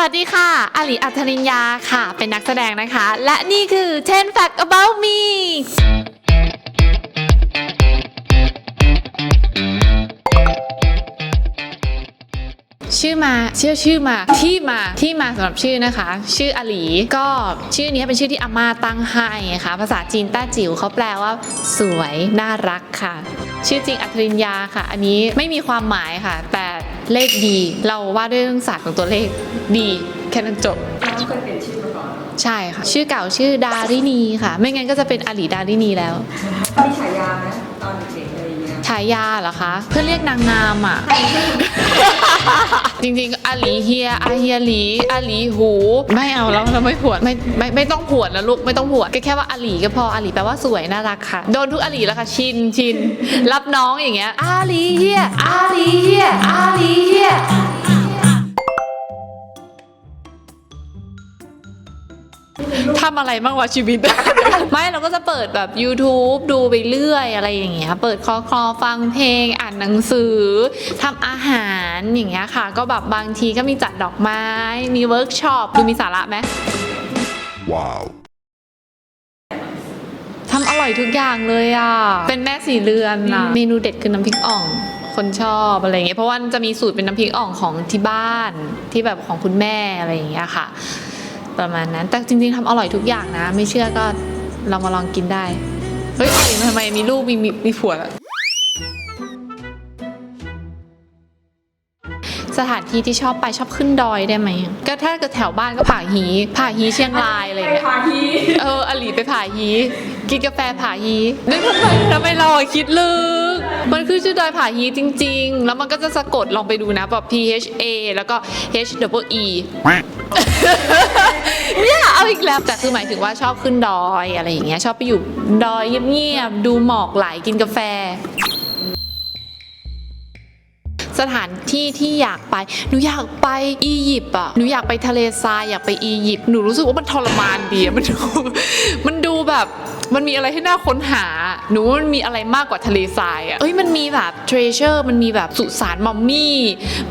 วัสดีค่ะอาลีอัธรินยาค่ะ เป็นนักแสดงนะคะ และนี่คือ 10 Fact About Me ชื่อมาเชื่อชื่อมาที่มาที่มาสำหรับชื่อนะคะ ชื่ออาหลีก็ชื่อนี้เป็นชื่อที่อาม่าตั้งให้ค่ะ ภาษาจีนต้าจิ๋วเขาแปลว่า สวยน่ารักค่ะ ชื่อจริงอัธรินยาค่ะ อันนี้ไม่มีความหมายค่ะ แต่ เลขดี เราว่าด้วยเรื่องศาสตร์ของตัวเลขดีแค่นั้นจบน้องเคยเปลี่ยนชื่อมาก่อนใช่ค่ะ ชื่อเก่าชื่อดารินีค่ะ ไม่งั้นก็จะเป็นอาหลีดารินีแล้วมีฉายาไหมตอนเด็ก ฉายาเหรอคะ เพื่อเรียกนางงามอะ จริงๆอาหลีเฮียอาเฮียหลีอาหลีหู ไม่เอาแล้วเราไม่ผวนไม่ไม่ไม่ต้องผวนนะลูกไม่ต้องผวนก็แค่ว่าอาหลีก็พออาหลีแปลว่าสวยน่ารักค่ะ โดนทุกอาหลีแล้วค่ะชินชินรับน้องอย่างเงี้ยอาหลีเฮียอาหลีเฮียอาหลีเฮีย ทำอะไรบ้างวะชีวิต ไม่เราก็จะเปิดแบบ YouTube ดูไปเรื่อยอะไรอย่างเงี้ยเปิดคลอคลอฟังเพลงอ่านหนังสือทำอาหารอย่างเงี้ยค่ะ ก็แบบบางทีก็มีจัดดอกไม้ มีเวิร์กช็อปดูมีสาระไหม Wow. ทำอร่อยทุกอย่างเลยอะ เป็นแม่สีเรือนอะ เมนูเด็ดคือน้ำพริกอ่องคนชอบอะไรอย่างเงี้ยเพราะว่าจะมีสูตรเป็นน้ำพริกอ่องของที่บ้านที่แบบของคุณแม่อะไรอย่างเงี้ยค่ะ ประมาณนั้น แต่จริงๆทำอร่อยทุกอย่างนะ ไม่เชื่อก็ลองมาลองกินได้ เฮ้ยอะไรทำไมมีลูกมีมีมีผัวแล้วสถานที่ที่ชอบไปชอบขึ้นดอยได้ไหม ก็ถ้าเกิดแถวบ้านก็ผาฮีผาฮีเชียงรายอะไรอย่างไปเงี้ยพาฮีเอออลีไปผาฮี กินกาแฟผาฮีนึกทำไมทำไมเราอะคิดลึก มันคือชื่อดอยผาฮีจริง ๆ แล้วมันก็จะสะกดลองไปดูนะแบบ P H A แล้วก็ H W E เนี่ยเอาอีกแล้วแต่คือหมายถึงว่าชอบขึ้นดอยอะไรอย่างเงี้ยชอบไปอยู่ดอยเงียบๆดูหมอกไหลกินกาแฟสถานที่ที่อยากไป หนูอยากไปอียิปต์อะ หนูอยากไปทะเลทรายอยากไปอียิปต์ หนูรู้สึกว่ามันทรมานดีมันดู มันดูแบบ มันมีอะไรให้น่าค้นหา หนูว่ามันมีอะไรมากกว่าทะเลทรายอะเอ้ยมันมีแบบ treasure มันมีแบบสุสานมัมมี่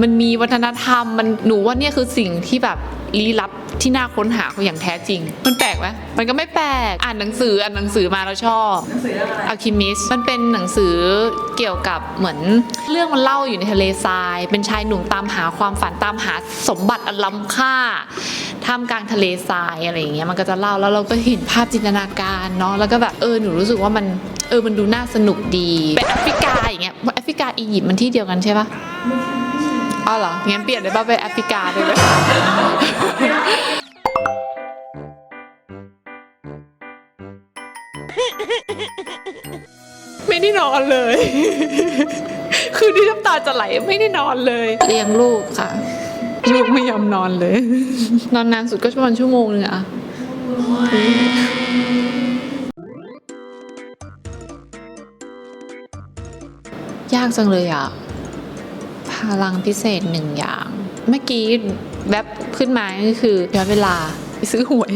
มันมีวัฒนธรรม มันหนูว่าเนี่ยคือสิ่งที่แบบลี้ลับที่น่าค้นหาอย่างแท้จริง มันแปลกไหมมันก็ไม่แปลก อ่านหนังสืออ่านหนังสือมาแล้วชอบหนังสือเรื่องอะไรอัลคิมิสมันเป็นหนังสือเกี่ยวกับเหมือน เรื่องมันเล่าอยู่ในทะเลทราย เป็นชายหนุ่มตามหาความฝันตามหาสมบัติอันล้ำค่าท่ามกลางทะเลทรายอะไรอย่างเงี้ยมันก็จะเล่าแล้วเราก็เห็นภาพจินตนาการเนาะแล้วก็แบบเออหนูรู้สึกว่ามันเออมันดูน่าสนุกดีเป็นแอฟริกาอย่างเงี้ยแอฟริกาอียิปต์มันที่เดียวกันใช่ปะอ๋อเหรองั้นเปลี่ยนได้ป่ะไปแอฟริกาได้ไหมไม่ได้นอนเลย คือที่น้ำตาจะไหลไม่ได้นอนเลย เลี้ยงลูกค่ะ ลูกไม่ยอมนอนเลย นอนนานสุดก็ประมาณชั่วโมงนึงอะ ยากจังเลยอะพลังพิเศษหนึ่งอย่าง เมื่อกี้แวบขึ้นมาก็คือย้อนเวลาไปซื้อหวย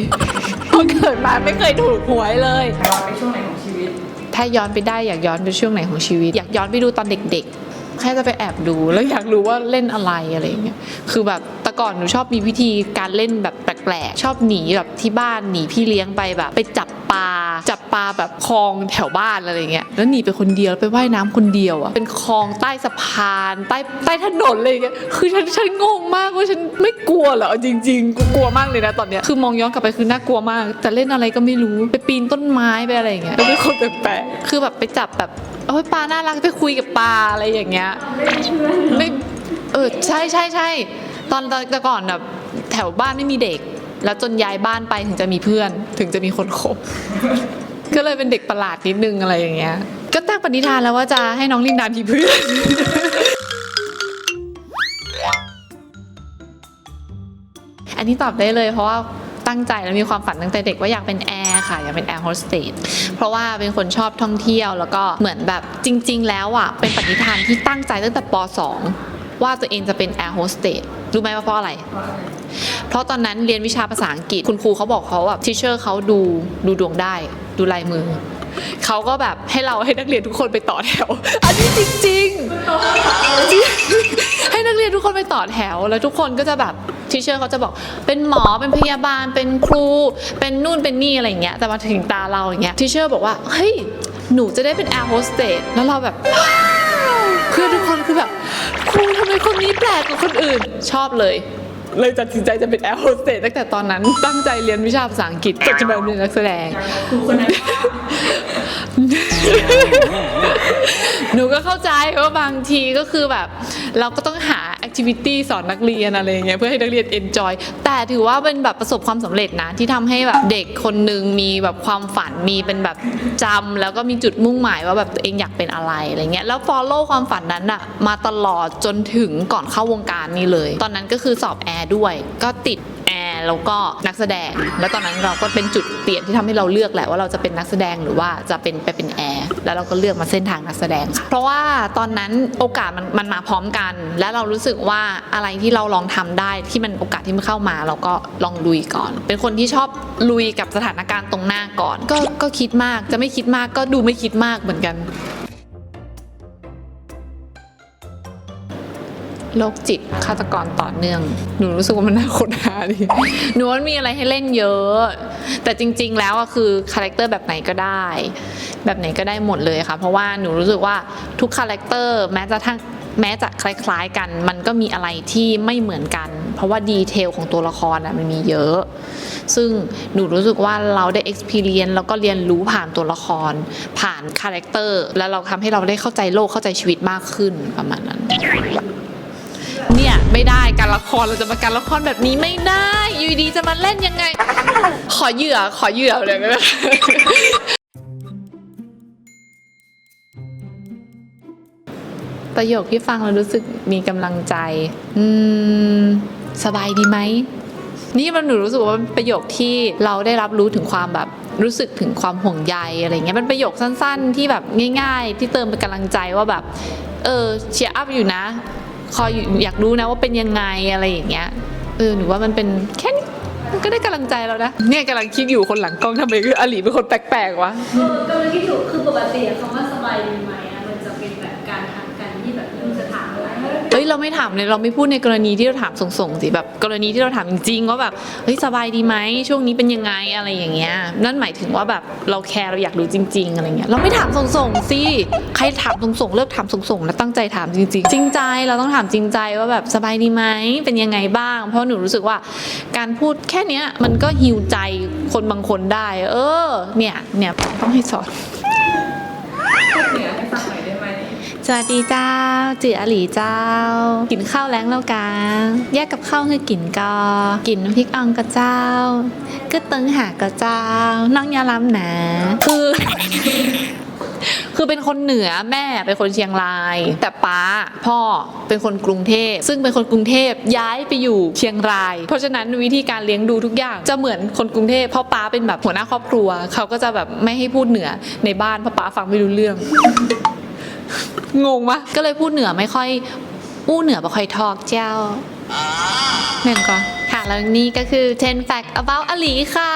เพราะเกิดมาไม่เคยถูกหวยเลย ย้อนไปช่วงไหนของชีวิต ถ้าย้อนไปได้อยากย้อนไปช่วงไหนของชีวิต อยากย้อนไปดูตอนเด็กๆ แค่จะไปแอบดู แล้วอยากรู้ว่าเล่นอะไรอะไรอย่างเงี้ยคือแบบแต่ก่อนหนูชอบมีวิธีการเล่นแบบแปลกๆชอบหนีแบบที่บ้านหนีพี่เลี้ยงไปแบบ ไปจับปลาจับปลาแบบคลองแถวบ้านอะไรอย่างเงี้ยแล้วหนีไปคนเดียวไปว่ายน้ำคนเดียวอะเป็นคลองใต้สะพานใต้ใต้ถนนอะไรอย่างเงี้ยคือฉันฉันงงมากว่าฉันไม่กลัวเหรอจริงๆกูกลัวมากเลยนะตอนเนี้ยคือมองย้อนกลับไปคือน่ากลัวมาก แต่เล่นอะไรก็ไม่รู้ไปปีนต้นไม้ไปอะไรอย่างเงี้ยแล้วเป็นคนแปลกๆคือแบบไปจับแบบ โอ้ยปลาน่ารักไปคุยกับปลาอะไรอย่างเงี้ยไม่เออใช่ใช่ใช่ตอนแต่ก่อนแบบแถวบ้านไม่มีเด็ก แล้วจนย้ายบ้านไปถึงจะมีเพื่อน ถึงจะมีคนคบก็เลยเป็นเด็กประหลาดนิดนึงอะไรอย่างเงี้ย ก็ตั้งปณิธานแล้วว่าจะให้น้องลินดามีเพื่อนอันนี้ตอบได้เลยเพราะว่าตั้งใจและมีความฝันตั้งแต่เด็กว่าอยากเป็นแอ ค่ะอยากเป็นแอร์โฮสเตสเพราะว่าเป็นคนชอบท่องเที่ยวแล้วก็เหมือนแบบจริง ๆ แล้วอะเป็นปณิธานที่ตั้งใจตั้งแต่ป .2 ว่าตัวเองจะเป็นแอร์โฮสเตสรู้ไหมว่าเพราะอะไร เพราะตอนนั้นเรียนวิชาภาษาอังกฤษคุณครูเขาบอกเขาแบบทิเชอร์เขาดูดูดวงได้ ดูลายมือเขาก็แบบให้เราให้นักเรียนทุกคนไปต่อแถว อันนี้จริง ๆ ให้นักเรียนทุกคนไปต่อแถว แล้วทุกคนก็จะแบบ ทีเชอร์เขาจะบอกเป็นหมอเป็นพยาบาลเป็นครู เป็นนู่นเป็นนี่อะไรอย่างเงี้ยแต่มาถึงตาเราอย่างเงี้ยทีเชอร์บอกว่าเฮ้ยหนูจะได้เป็นแอร์โฮสเตสแล้วเราแบบเพื่อนทุกคนคือแบบครูทำไมคนนี้แปลกกว่าคนอื่นชอบเลยเลยตัดสินใจจะเป็นแอร์โฮสเตสตั้งแต่ตอนนั้น ตั้งใจเรียนวิชาภาษาอังกฤษจนจะมาเป็นนักแสดงครูคนนั้นว่าหนูก็เข้าใจว่าบางทีก็คือแบบเราก็ต้องหาแอคทิวิตี้สอนนักเรียนอะไรเงี้ยเพื่อให้นักเรียนเอนจอยแต่ถือว่าเป็นแบบประสบความสำเร็จนะที่ทำให้แบบเด็กคนหนึ่งมีแบบความฝันมีเป็นแบบจำแล้วก็มีจุดมุ่งหมายว่าแบบตัวเองอยากเป็นอะไรอะไรเงี้ยแล้ว follow ความฝันนั้นอะมาตลอดจนถึงก่อนเข้าวงการนี้เลย ตอนนั้นก็คือสอบแอร์ด้วย ก็ติด แล้วก็นักแสดง แล้วตอนนั้นเราก็เป็นจุดเปลี่ยนที่ทำให้เราเลือกแหละว่าเราจะเป็นนักแสดงหรือว่าจะเป็นไปเป็นแอร์แล้วเราก็เลือกมาเส้นทางนักแสดง เพราะว่าตอนนั้นโอกาสมันมันมาพร้อมกัน และเรารู้สึกว่าอะไรที่เราลองทำได้ที่มันโอกาสที่มันเข้ามา เราก็ลองลุยก่อน เป็นคนที่ชอบลุยกับสถานการณ์ตรงหน้าก่อน ก็ก็คิดมากจะไม่คิดมากก็ดูไม่คิดมากเหมือนกัน โรคจิตฆาตกรต่อเนื่อง หนูรู้สึกว่ามันน่าค้นหาดีหนูมันมีอะไรให้เล่นเยอะ แต่จริง ๆ แล้วอะคือคาแรคเตอร์แบบไหนก็ได้ แบบไหนก็ได้หมดเลยค่ะ เพราะว่าหนูรู้สึกว่าทุกคาแรคเตอร์แม้จะทั้งแม้จะคล้าย ๆ กัน มันก็มีอะไรที่ไม่เหมือนกัน เพราะว่าดีเทลของตัวละครอะมันมีเยอะ ซึ่งหนูรู้สึกว่าเราได้ experience แล้วก็เรียนรู้ผ่านตัวละคร ผ่านคาแรคเตอร์ แล้วเราทำให้เราได้เข้าใจโลกเข้าใจชีวิตมากขึ้นประมาณนั้น ไม่ได้การละครเราจะมาการละครแบบนี้ไม่ได้อยู่ดีจะมาเล่นยังไง ขอเหยื่อขอเหยื่อเลยก็ได้ประโยคที่ฟังแล้วรู้สึกมีกำลังใจ อืม สบายดีไหม นี่มันหนูรู้สึกว่ามันประโยคที่เราได้รับรู้ถึงความแบบรู้สึกถึงความห่วงใยอะไรเงี้ยมันประโยคสั้น ๆ ที่แบบง่าย ๆ ที่เติมเป็นกำลังใจว่าแบบ เออเชียร์อัพอยู่นะ คอยอยู่อยากรู้นะว่าเป็นยังไงอะไรอย่างเงี้ยเออหนูว่ามันเป็นแค่นี้มันก็ได้กำลังใจแล้วนะเนี่ยกำลังคิดอยู่คนหลังกล้องทำไมคืออลีเป็นคนแปลกๆวะเออกำลังคิดอยู่คือปกติอะคำว่าสบายดีไหม เอ้ยเราไม่ถามเลยเราไม่พูดในกรณีที่เราถามส่งๆสิแบบกรณีที่เราถามจริงๆว่าแบบเฮ้ยสบายดีไหมช่วงนี้เป็นยังไงอะไรอย่างเงี้ยนั่นหมายถึงว่าแบบเราแคร์เราอยากรู้จริง ๆอะไรเงี้ยเราไม่ถามส่งๆสิใครถามส่งๆเลิกถามส่งๆแล้วตั้งใจถามจริง ๆ จริงใจเราต้องถามจริงใจว่าแบบสบายดีไหมเป็นยังไงบ้าง เพราะหนูรู้สึกว่าการพูดแค่เนี้ยมันก็ฮิวใจคนบางคนได้ เออเนี่ยเนี่ยต้องให้สอนเหนือให้ฟังหน่อย สวัสดีเจ้า จืออหลีเจ้า กินข้าวแล้งแล้วกาแยกกับข้าวคือกินกอ กินน้ำพริกอ่องกับเจ้าก็ตึงหากับเจ้า น้องยาลำหนาคือคือเป็นคนเหนือแม่เป็นคนเชียงราย แต่ป้าพ่อเป็นคนกรุงเทพ ซึ่งเป็นคนกรุงเทพย้ายไปอยู่เชียงราย เพราะฉะนั้นวิธีการเลี้ยงดูทุกอย่างจะเหมือนคนกรุงเทพเพราะป้าเป็นแบบหัวหน้าครอบครัว เขาก็จะแบบไม่ให้พูดเหนือในบ้านเพราะป้าฟังไม่รู้เรื่อง งงปะก็เลยพูดเหนือไม่ค่อยอู้เหนือไม่ค่อยทอกเจ้าเน่นก่อน ค่ะแล้วนี่ก็คือ 10 fact about อลีค่ะ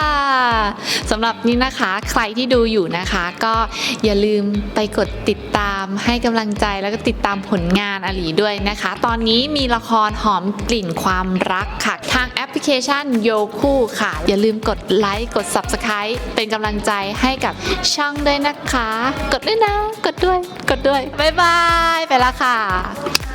สำหรับนี่นะคะใครที่ดูอยู่นะคะ ก็อย่าลืมไปกดติดตามให้กำลังใจแล้วก็ติดตามผลงานอลีด้วยนะคะ ตอนนี้มีละครหอมกลิ่นความรักค่ะ ทางแอปพลิเคชันโยคู่ค่ะ อย่าลืมกดไลค์กด Subscribe เป็นกำลังใจให้กับช่องด้วยนะคะ กดด้วยนะ กดด้วย กดด้วย บ๊ายบาย ไปแล้วค่ะ